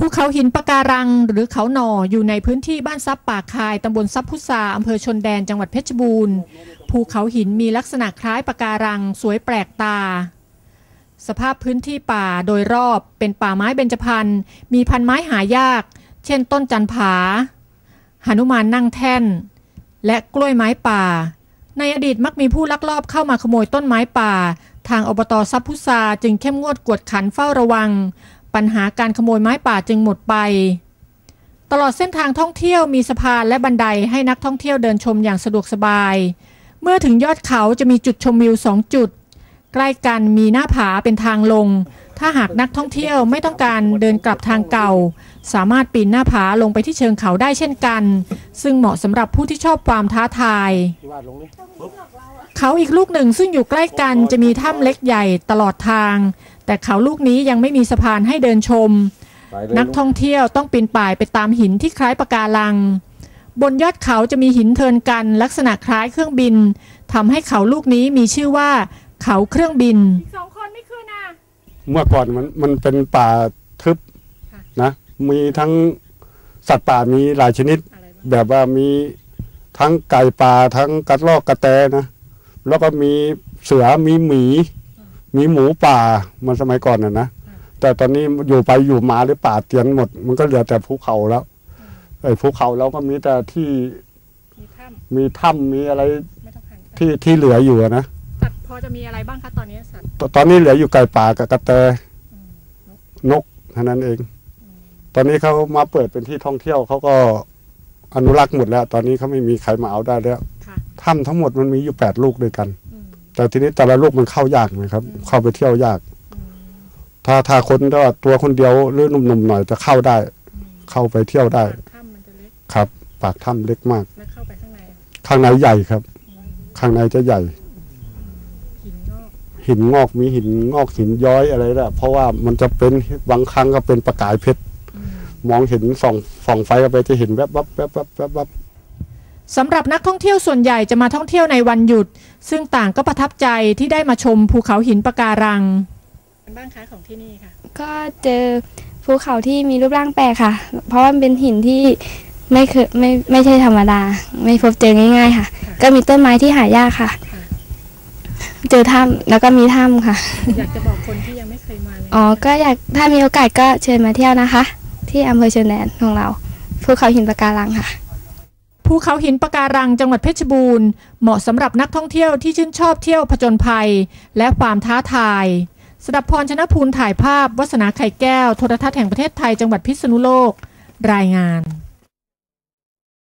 ภูเขาหินปะการังหรือเขาหน่ออยู่ในพื้นที่บ้านซับป่าคายตำบลซับพุทราอำเภอชนแดนจังหวัดเพชรบูรณ์ ภูเขาหินมีลักษณะคล้ายปะการังสวยแปลกตา สภาพพื้นที่ป่าโดยรอบเป็นป่าไม้เบญจพรรณมีพันไม้หายาก เช่นต้นจันผาหนุมานนั่งแท่น และกล้วยไม้ป่า ในอดีตมักมีผู้ลักลอบเข้ามาขโมยต้นไม้ป่า ทางอบตซับพุทราจึงเข้มงวดกวดขันเฝ้าระวัง ปัญหาการขโมยไม้ป่าจึงหมดไป ตลอดเส้นทางท่องเที่ยวมีสะพานและบันไดให้นักท่องเที่ยวเดินชมอย่างสะดวกสบาย เมื่อถึงยอดเขาจะมีจุดชมวิวสองจุด ใกล้กันมีหน้าผาเป็นทางลง ถ้าหากนักท่องเที่ยวไม่ต้องการเดินกลับทางเก่า สามารถปีนหน้าผาลงไปที่เชิงเขาได้เช่นกัน ซึ่งเหมาะสำหรับผู้ที่ชอบความท้าทาย เขาอีกลูกหนึ่งซึ่งอยู่ใกล้กันจะมีถ้ำเล็กใหญ่ตลอดทาง แต่เขาลูกนี้ยังไม่มีสะพานให้เดินชม นักท่องเที่ยวต้องปีนป่ายไปตามหินที่คล้ายปะการัง บนยอดเขาจะมีหินเทินกันลักษณะคล้ายเครื่องบินทำให้เขาลูกนี้มีชื่อว่า เขาเครื่องบินสองคนไม่ขึ้นนะเมื่อก่อนมันมันเป็นป่าทึบค่ะนะมีทั้งสัตว์ป่ามีหลายชนิด แบบว่ามีทั้งไก่ป่าทั้งกระรอกกระแตนะ แล้วก็มีเสือมีหมี มีหมูป่ามันสมัยก่อนน่ะนะแต่ตอนนี้อยู่ไปอยู่มาหรือป่าเตียนหมด มันก็เหลือแต่ภูเขาแล้วไอ้ภูเขาแล้วก็มีแต่ที่มีถ้มีถ้ำมีอะไรำไม่ต้องผ่านที่ที่เหลืออยู่อะนะสัตว์พอจะมีอะไรบ้างคะตอนนี้สัตว์ตตอนนี้เหลืออยู่ไก่ป่ากับกระแตนกเท่านั้นเอง ตอนนี้เขามาเปิดเป็นที่ท่องเที่ยวเขาก็อนุรักษ์หมดแล้ว ตอนนี้เขาไม่มีใครมาเอาได้แล้วค่ะ ถ้ำทั้งหมดมันมีอยู่แปดลูกด้วยกันอืมแต่ทีนี้แต่ละลูกมันเข้ายากนะครับอืมเข้าไปเที่ยวยากอืมถ้าถ้าคนก็ตัวคนเดียวหรือหนุ่มๆหน่อยจะเข้าได้ เข้าไปเที่ยวได้ปากถ้ำมันจะเล็กครับ ปากถ้ำเล็กมาก แล้วเข้าไปข้างในอะข้างในใหญ่ครับ ข้างในจะใหญ่ หินงอกหินงอกมีหินงอกหินย้อยอะไรแหละเพราะว่ามันจะเป็นบางครั้งก็เป็นประกายเพชรอืมมองเห็นส่องส่องไฟเข้าไปจะเห็นแวบวับแวบวับแวบวับ สำหรับนักท่องเที่ยวส่วนใหญ่จะมาท่องเที่ยวในวันหยุด ซึ่งต่างก็ประทับใจที่ได้มาชมภูเขาหินปะการังบ้างคะของที่นี่ค่ะ ก็เจอภูเขาที่มีรูปร่างแปลกค่ะ เพราะว่ามันเป็นหินที่ไม่เคยไม่ไม่ใช่ธรรมดา ไม่พบเจอง่ายๆค่ะค่ะก็มีต้นไม้ที่หายากค่ะค่ะ เจอถ้ำแล้วก็มีถ้ำค่ะ อยากจะบอกคนที่ยังไม่เคยมาเลยอ๋อก็อยากถ้ามีโอกาสก็เชิญมาเที่ยวนะคะ ที่อำเภอชนแดนของเราภูเขาหินปะการังค่ะ ภูเขาหินปะการังจังหวัดเพชรบูรณ์เหมาะสำหรับนักท่องเที่ยวที่ชื่นชอบเที่ยวผจญภัย และความท้าทาย สดับพรชนะภูลถ่ายภาพ วัสนาไข่แก้ว โทรทัศน์แห่งประเทศไทยจังหวัดพิษณุโลก รายงาน